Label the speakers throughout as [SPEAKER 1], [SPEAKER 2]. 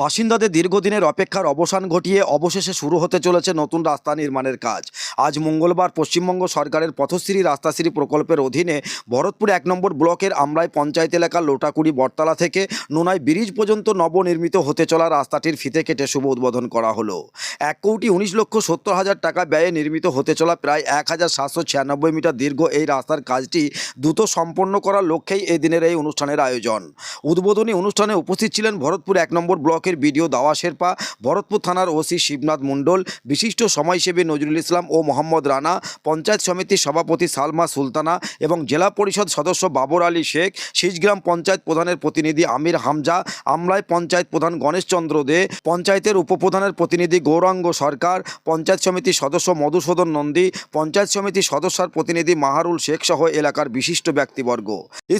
[SPEAKER 1] বাসিন্দাদের দীর্ঘদিনের অপেক্ষার অবসান ঘটিয়ে অবশেষে শুরু হতে চলেছে নতুন রাস্তা নির্মাণের কাজ। আজ মঙ্গলবার পশ্চিমবঙ্গ সরকারের পথশ্রী রাস্তাশ্রী প্রকল্পের অধীনে ভরতপুর এক নম্বর ব্লকের আমরাই পঞ্চায়েত এলাকার লোটাকুড়ি বটতলা থেকে নোনাই ব্রিজ পর্যন্ত নবনির্মিত হতে চলা রাস্তাটির ফিতে কেটে শুভ উদ্বোধন করা হলো। এক কোটি উনিশ লক্ষ সত্তর হাজার টাকা ব্যয়ে নির্মিত হতে চলা প্রায় এক হাজার সাতশো ছিয়ানব্বই মিটার দীর্ঘ এই রাস্তার কাজটি দ্রুত সম্পন্ন করার লক্ষ্যেই এদিনের এই অনুষ্ঠানের আয়োজন। উদ্বোধনী অনুষ্ঠানে উপস্থিত ছিলেন ভরতপুর এক নম্বর ব্লকের বিডিও দাওয়া শেরপা, ভরতপুর থানার ওসি শিবনাথ মণ্ডল, বিশিষ্ট সমাজসেবী নজরুল ইসলাম ও মোহাম্মদ রানা, পঞ্চায়েত সমিতির সভাপতি সালমা সুলতানা এবং জেলা পরিষদ সদস্য বাবর আলী শেখ শীষগ্রাম পঞ্চায়েত প্রধানের প্রতিনিধি আমির হামজা আমলায় পঞ্চায়েত প্রধান গণেশচন্দ্র দে, পঞ্চায়েতের উপপ্রধানের প্রতিনিধি গৌরাঙ্গ সরকার, পঞ্চায়েত সমিতির সদস্য মধুসূদন নন্দী, পঞ্চায়েত সমিতির সদস্যার প্রতিনিধি মাহারুল শেখ সহ এলাকার বিশিষ্ট ব্যক্তিবর্গ।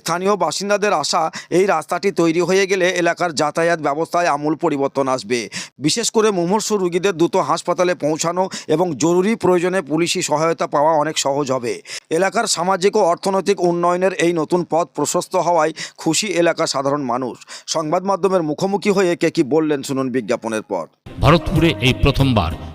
[SPEAKER 1] স্থানীয় বাসিন্দাদের আশা, এই রাস্তাটি তৈরি হয়ে গেলে এলাকার যাতায়াত ব্যবস্থায় আমূল পরিবর্তন আসবে। বিশেষ করে মুমূর্ষ রুগীদের দ্রুত হাসপাতালে পৌঁছানো এবং জরুরি প্রয়োজনে পুলিশি সহায়তা পাওয়া অনেক সহজ হবে। এলাকার সামাজিক ও অর্থনৈতিক উন্নয়নের এই নতুন পথ প্রশস্ত হওয়ায় খুশি এলাকার সাধারণ মানুষ। সংবাদ মাধ্যমের মুখোমুখি হয়ে কে কি বললেন শুনুন বিজ্ঞাপনের পর।
[SPEAKER 2] ভরতপুরে এই প্রথমবার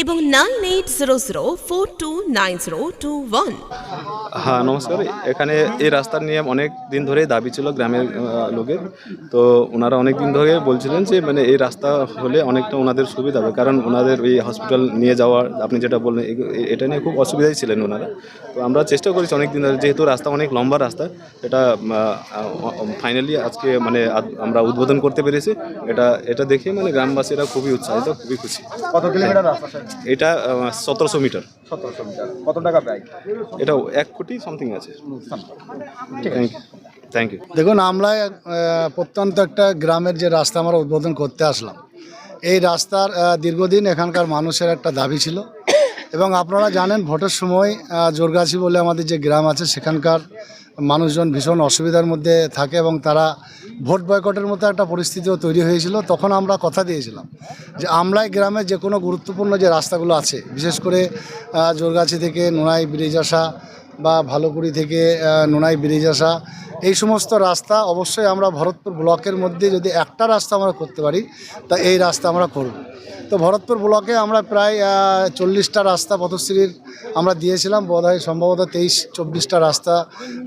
[SPEAKER 3] এবং nine eight zero zero four two nine zero two one.
[SPEAKER 4] হ্যাঁ নমস্কার। এখানে এই রাস্তা নিয়ে অনেক দিন ধরেই দাবি ছিল গ্রামের লোকের। তো ওনারা অনেক দিন ধরে বলছিলেন যে মানে এই রাস্তা হলে অনেকটা ওনাদের সুবিধা হবে কারণ ওনাদের ওই হসপিটাল নিয়ে যাওয়া আপনি যেটা বললেন এটা নিয়ে খুব অসুবিধাই ছিলেন ওনারা। তো আমরা চেষ্টা করেছি অনেক দিন ধরে যেহেতু রাস্তা অনেক লম্বা রাস্তা এটা ফাইনালি আজকে মানে আমরা উদ্বোধন করতে পেরেছি। এটা এটা দেখে মানে গ্রামবাসীরা খুবই উৎসাহিত খুবই খুশি।
[SPEAKER 5] কত কিলোমিটার রাস্তা
[SPEAKER 4] এটা সতেরোশো মিটার।
[SPEAKER 5] সতেরোশো মিটার। কত টাকা ব্যয়
[SPEAKER 4] এটা এক কোটি সামথিং আছে। থ্যাংক ইউ থ্যাংক ইউ
[SPEAKER 6] দেখুন আমরা প্রত্যন্ত একটা গ্রামের যে রাস্তা আমরা উদ্বোধন করতে আসলাম এই রাস্তার দীর্ঘদিন এখানকার মানুষের একটা দাবি ছিল। এবং আপনারা জানেন ভোটের সময় জোরগাছি বলে আমাদের যে গ্রাম আছে সেখানকার মানুষজন ভীষণ অসুবিধার মধ্যে থাকে এবং তারা ভোট বয়কটের মতো একটা পরিস্থিতিও তৈরি হয়েছিল। তখন আমরা কথা দিয়েছিলাম যে আমরাই গ্রামে যে কোনো গুরুত্বপূর্ণ যে রাস্তাগুলো আছে, বিশেষ করে জোরগাছি থেকে নোনাই, ব্রিজ আসা বা ভালোকুড়ি থেকে নোনাই ব্রিজ আসা, এই সমস্ত রাস্তা অবশ্যই আমরা ভরতপুর ব্লকের মধ্যে যদি একটা রাস্তা আমরা করতে পারি, তা এই রাস্তা আমরা করব। তো ভরতপুর ব্লকে আমরা প্রায় চল্লিশটা রাস্তা পথশ্রীর আমরা দিয়েছিলাম, বোধহয় সম্ভবত তেইশ, চব্বিশটা রাস্তা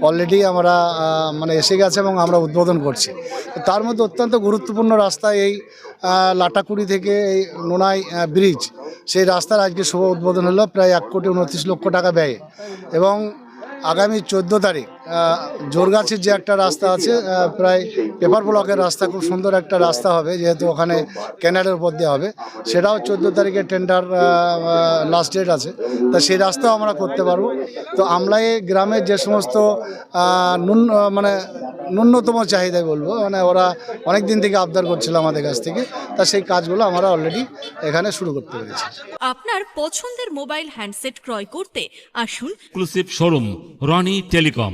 [SPEAKER 6] অলরেডি আমরা মানে এসে গেছে এবং আমরা উদ্বোধন করছি। তার মধ্যে অত্যন্ত গুরুত্বপূর্ণ রাস্তা এই লাটাকুড়ি থেকে এই নোনাই ব্রিজ, সেই রাস্তার আজকে শুভ উদ্বোধন হলো, প্রায় এক কোটি উনত্রিশ লক্ষ টাকা ব্যয়ে। এবং আগামী চোদ্দ তারিখ জোরগাছির যে একটা রাস্তা আছে প্রায় পেপার ব্লকের রাস্তা খুব সুন্দর একটা রাস্তা হবে যেহেতু ওখানে ক্যানালের উপর দিয়ে হবে। সেটাও চোদ্দ তারিখে টেন্ডার লাস্ট ডেট আছে। তা সেই রাস্তাও আমরা করতে পারব। তো আমরা এই গ্রামের যে সমস্ত আহ, মানে ন্যূনতম চাহিদাই বলব। মানে ওরা অনেক দিন থেকে আবদার করছিল আমাদের কাছ থেকে। তা সেই কাজগুলো আমরা অলরেডি এখানে শুরু করতে পেরেছি।
[SPEAKER 7] আপনার পছন্দের মোবাইল হ্যান্ডসেট ক্রয় করতে আসুন।
[SPEAKER 2] Exclusive showroom Roni telecom